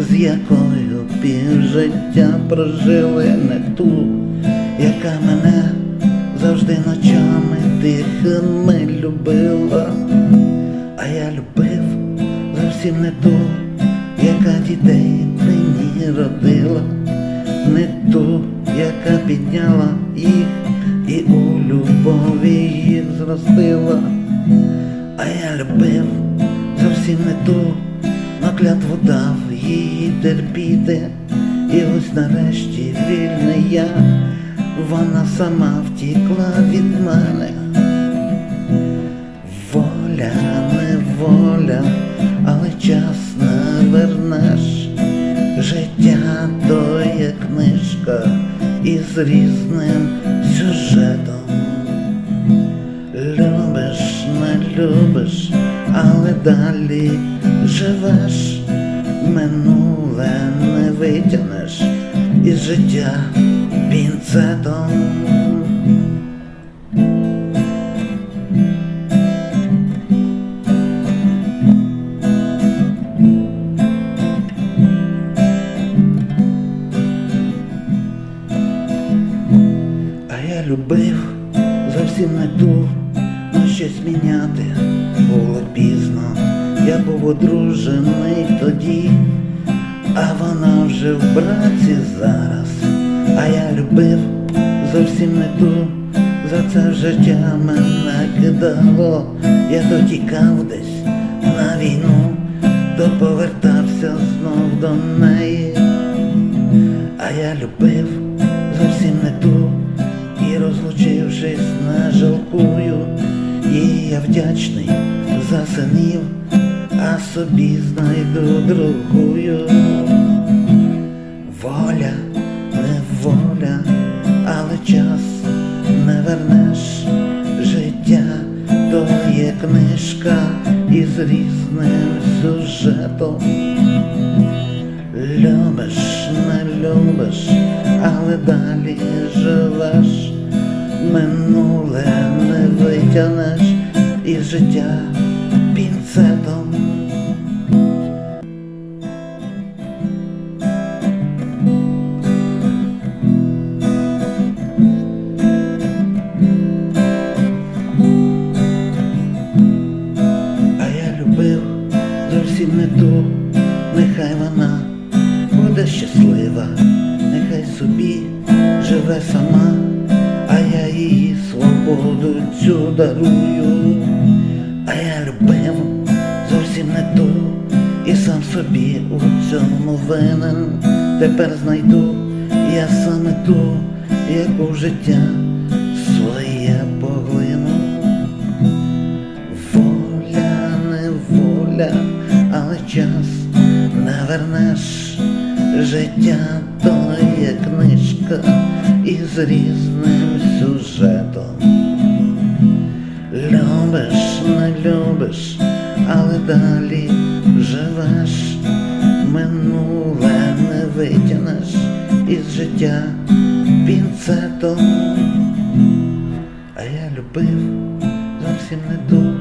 з якою півжиття прожили не ту, яка мене завжди ночами тихими любила, а я любив зовсім не ту, яка дітей мені родила, не ту, яка підняла їх і у любові їх зростила. А я любив зовсім не ту, клятву дав її терпіти. І ось нарешті вільний я, вона сама втікла від мене. Воля, не воля, але час не вернеш. Життя то є книжка із різним сюжетом. Любиш, не любиш, але далі живеш, минуле не витягнеш із життя пінцетом. А я любив зовсім не ту, но щось міняти було пізно. Я був одружений тоді, а вона вже в браці зараз. А я любив зовсім не ту, за це життя мене кидало. Я то тікав десь на війну, то повертався знов до неї. А я любив зовсім не ту, і розлучившись, не жалкую, їй я вдячний за синів, а собі знайду другую. Воля, не воля, але час не вернеш життя, то є книжка із різним сюжетом. Любиш, не любиш, але далі живеш, минуле не витягнеш із життя пінцетом. А я любив зовсім не ту, нехай вона буде щаслива, нехай собі живе сама, а я її свободу цю дарую. Сам собі у цьому винен. Тепер знайду я саме ту, яку життя своє поглину. Воля, не воля, але час не вернеш життя, то є книжка із різним сюжетом. Любиш, не любиш, але далі живеш, минуле не витягнеш із життя пінцетом. А я любив зовсім не ту,